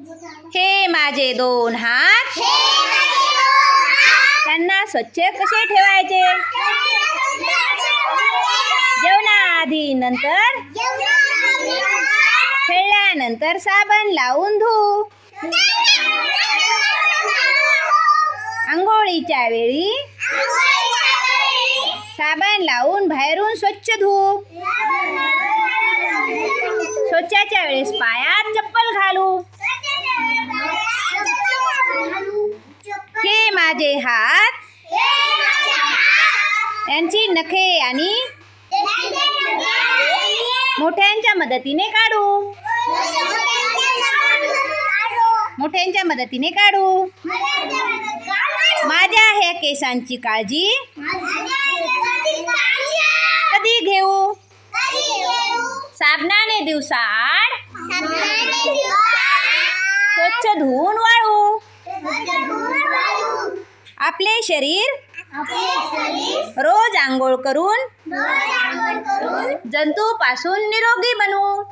हे माझे दोन हात. त्यांना स्वच्छ कसे ठेवायचे? जेवणाआधी नंतर? खेळल्यानंतर साबण लावून धू. आंघोळीच्या वेळी साबण लावून बाहेरून स्वच्छ धू. स्वच्छाच्या वेळेस पायात चप्पल घालू. माझे हात. यांची नखे आणि मोठ्यांच्या मदतीने काढू. मोठ्यांच्या मदतीने काढू. माझ्या ह्या केसांची काळजी कधी घेऊ? साबणाने दिवसाआड. स्वच्छ धुवून वाळू आपले शरीर? रोज आंघोळ करून? जंतूपासून निरोगी बनवू